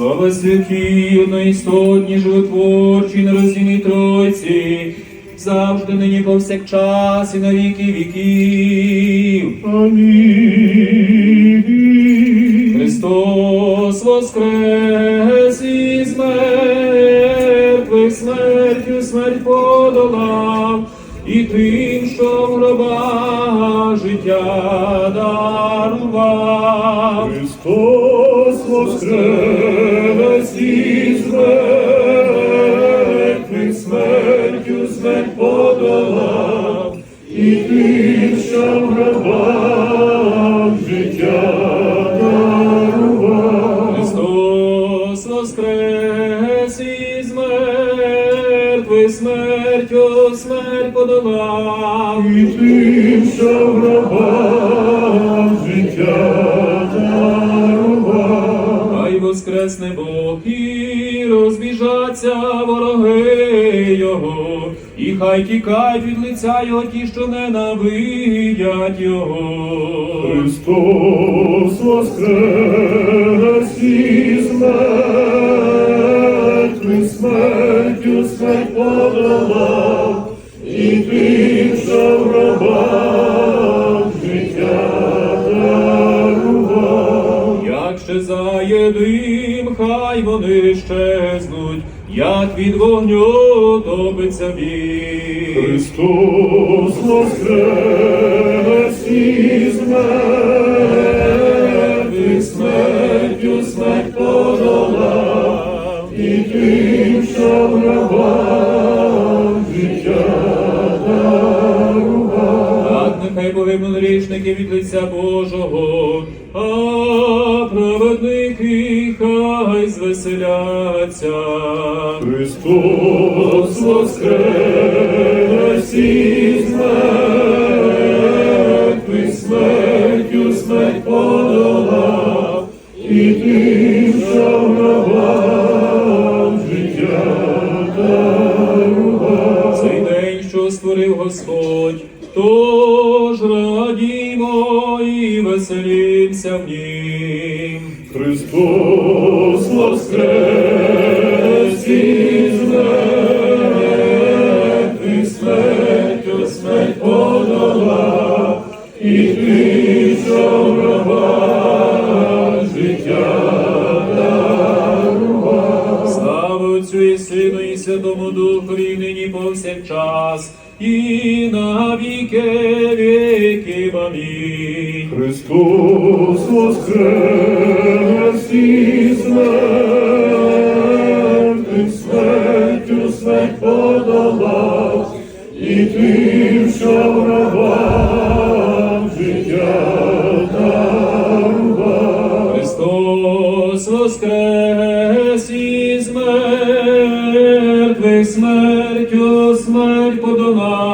Слава святій, одноістотній, животворчій, нероздільній Тройці, завжди нині повсякчас і на віки віків. Амінь. Христос воскрес із мертвих, смертю смерть подолав, і тим, що в гробах життя дарував. Христос воскрес в життя дарував. Христос воскрес із мертвих, смертю смерть подолав. І тим, що в гробах життя дарував. Хай воскресне Бог і розбіжаться вороги Його, і хай тікають від лиця Його ті, що ненавидять Його. Христос воскрес із мертвих, дим, хай вони щезнуть, як від вогню топиться він. Христос воскрес із мертвих, смертю смерть подолав, і тим, що в гробах життя дарував. Так нехай погибнуть грішники від лиця Божого, а хай звеселяться. Христос воскрес із мертвих, смертю смерть подолав, і тим, що в гробах життя дарував. Цей день, що створив Господь, тож радімо веселімся в нім. Христос воскрес із мертвих, смертю смерть подолав, і ти, що в життя дарував. Слава Отцю і Сину, і Святому Духові, нині повсякчас, і на віки віків. Амінь. Христос воскрес із мертвих, смертю смерть подолав, і тим, що в гробах життя дарував. Христос воскрес із мертвих, смертю смерть подолав.